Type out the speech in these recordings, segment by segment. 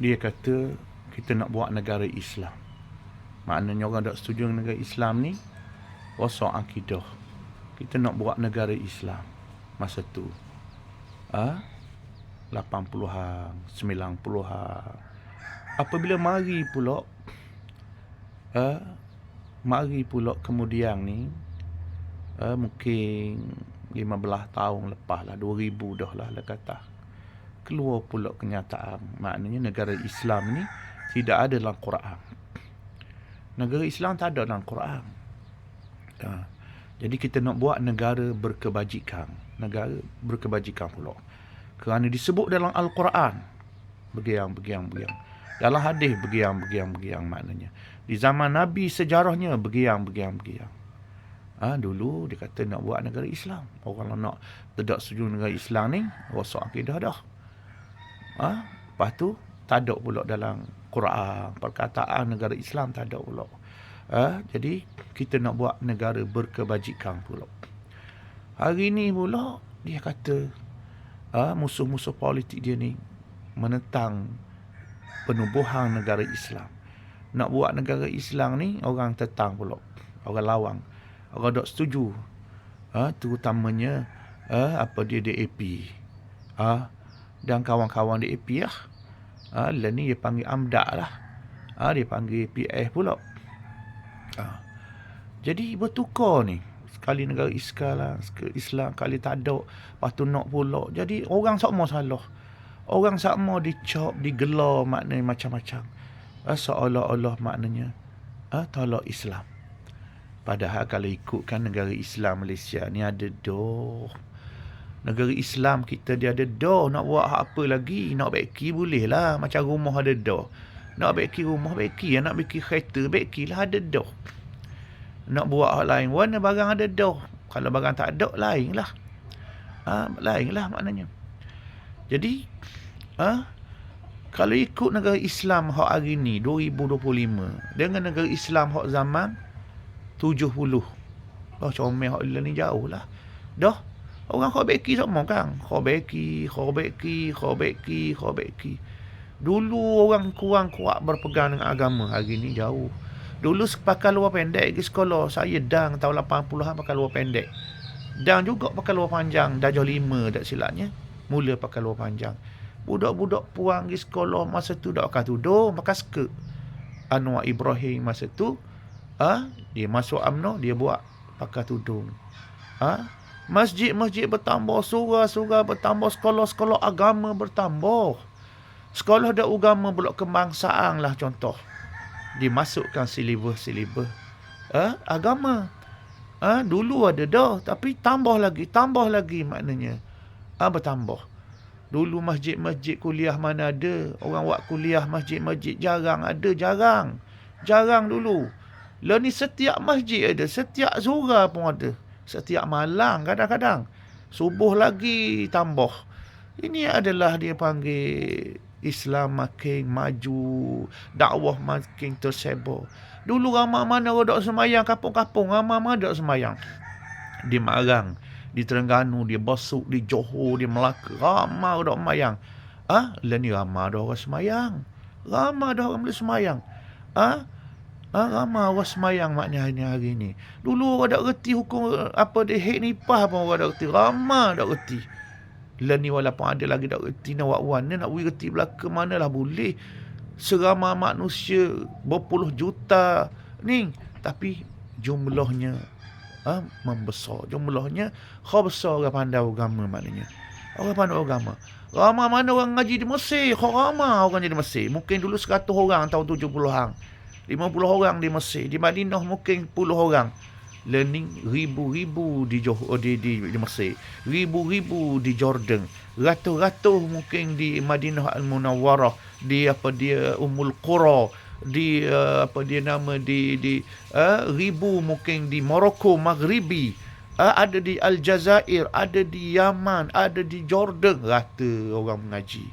dia kata kita nak buat negara Islam. Maknanya orang tak setuju dengan negara Islam ni rosak akidah. Kita nak buat negara Islam masa tu. Ah, ha? 80-an, 90-an. Apabila mari pula ah, ha? mari pula kemudian ni ah, ha? mungkin 15 tahun lepas lah 2000 dah lah lah kata keluar pula kenyataan. Maknanya negara Islam ni tidak ada dalam Quran. Negara Islam tak ada dalam Quran. Ha. jadi kita nak buat negara berkebajikan. Negara berkebajikan pula. Kerana disebut dalam Al-Quran. Begiang begiang begiang dalam hadis begiang begiang begiang maknanya. Di zaman Nabi sejarahnya begiang begiang begiang Ha, dulu dia kata nak buat negara Islam. Orang nak tidak setuju negara Islam ni, rosak akidah dah. Ha? Lepas tu, tak ada pula dalam Quran, perkataan negara Islam tak ada pula. Ha? Jadi, kita nak buat negara berkebajikan pula. Hari ni pula, dia kata, ha, musuh-musuh politik dia ni menentang penubuhan negara Islam. Nak buat negara Islam ni, orang tetang pula. Orang lawang orang tak setuju ha, terutamanya ha, apa dia DAP ha, dan kawan-kawan DAP lah. Ha, lah ni dia panggil AMDA lah. Ha, dia panggil PF pula. Ha. jadi bertukar ni. Sekali negara Islam lah, Islam kali tak ada lepas tu nak pula. Jadi orang sama salah. Orang sama dicop digelar maknanya macam-macam. Ha, seolah-olah maknanya ha, tolak Islam. Padahal kalau ikutkan negara Islam Malaysia ni ada doh. Negara Islam kita dia ada doh. Nak buat apa lagi? Nak beki boleh lah. Macam rumah ada doh. Nak beki rumah beki. Nak beki kereta beki lah ada doh. Nak buat hal lain warna barang ada doh. Kalau barang tak ada lain lah. Ha, lain lah maknanya. Jadi ha, kalau ikut negara Islam hak hari ni 2025 dengan negara Islam hak zaman tujuh puluh. Oh, comel hak ni jauh lah. Dah. Orang kau beki semua kan. Kau beki, kau beki, kau beki, kau beki. Dulu orang kurang kuat berpegang dengan agama. Hari ni jauh. Dulu pakai luar pendek di sekolah. Saya dang tahun 80-an pakai luar pendek. Dan juga pakai luar panjang. Dajah lima tak silapnya. Mula pakai luar panjang. Budak-budak puang di sekolah masa tu dah pakai tudung, pakai skirt. Anwar Ibrahim masa tu ha? dia masuk UMNO dia buat pakai tudung ha? Masjid-masjid bertambah surah-surah bertambah sekolah-sekolah agama bertambah sekolah dan agama blok kebangsaan lah contoh dimasukkan silibus-silibus ha? agama ha? dulu ada dah tapi tambah lagi tambah lagi maknanya ha? bertambah Dulu masjid-masjid kuliah mana ada. Orang buat kuliah masjid-masjid jarang ada. Jarang. Jarang dulu. Lah ni setiap masjid ada, setiap zura pun ada. Setiap malam kadang-kadang. Subuh lagi tambah. Ini adalah dia panggil Islam makin maju, dakwah makin tersebar. Dulu ramai mana dok semayang kampung-kampung, ramai mana dok semayang. Di Marang, di Terengganu, di Bosuk, di Johor, di Melaka, ramai dok semayang. Ah, ha? ni ramai orang semayang. Ramai orang boleh semayang. Ah, ha? Ha, ramai orang semayang maknanya hari, hari ni. Dulu orang tak reti hukum apa dia hek nipah pun orang tak reti. Ramai tak reti. Lah ni walaupun ada lagi tak reti nak buat wan. Nak pergi reti belaka mana lah boleh. Seramai manusia berpuluh juta ni. Tapi jumlahnya ha, membesar. Jumlahnya kau besar orang pandai agama maknanya. Orang pandai agama. Ramai mana orang ngaji di Mesir. Kau ramai orang ngaji di Mesir. Mungkin dulu 100 orang tahun 70-an. 50 orang di Mesir, di Madinah mungkin puluh orang. Learning ribu-ribu di Johor di, di di Mesir, ribu-ribu di Jordan, ratus-ratus mungkin di Madinah Al Munawwarah, di apa dia Ummul Qura, di uh, apa dia nama di di uh, ribu mungkin di Morocco Maghribi, uh, ada di Aljazair, ada di Yaman, ada di Jordan, rata orang mengaji.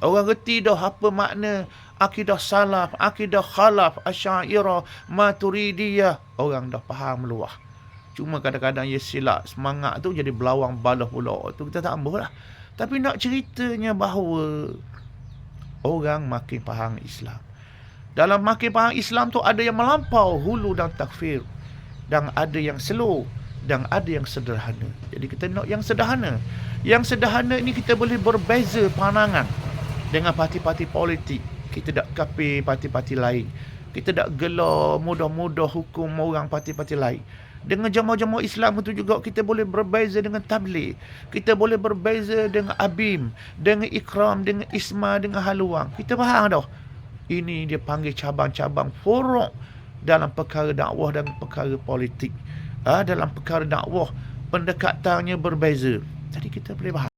Orang reti dah apa makna akidah salaf, akidah khalaf, asyairah, maturidiyah. Orang dah faham luah. Cuma kadang-kadang ia silap semangat tu jadi belawang balah pula. Tu kita tak ambil lah. Tapi nak ceritanya bahawa orang makin faham Islam. Dalam makin faham Islam tu ada yang melampau hulu dan takfir dan ada yang slow dan ada yang sederhana. Jadi kita nak yang sederhana. Yang sederhana ini kita boleh berbeza pandangan dengan parti-parti politik. Kita tak kapi parti-parti lain. Kita tak gelar mudah-mudah hukum orang parti-parti lain. Dengan jamaah-jamaah Islam itu juga kita boleh berbeza dengan tabligh. Kita boleh berbeza dengan abim, dengan ikram, dengan isma, dengan haluang. Kita faham dah. Ini dia panggil cabang-cabang furuk dalam perkara dakwah dan perkara politik. Ah, dalam perkara dakwah pendekatannya berbeza. Jadi kita boleh faham.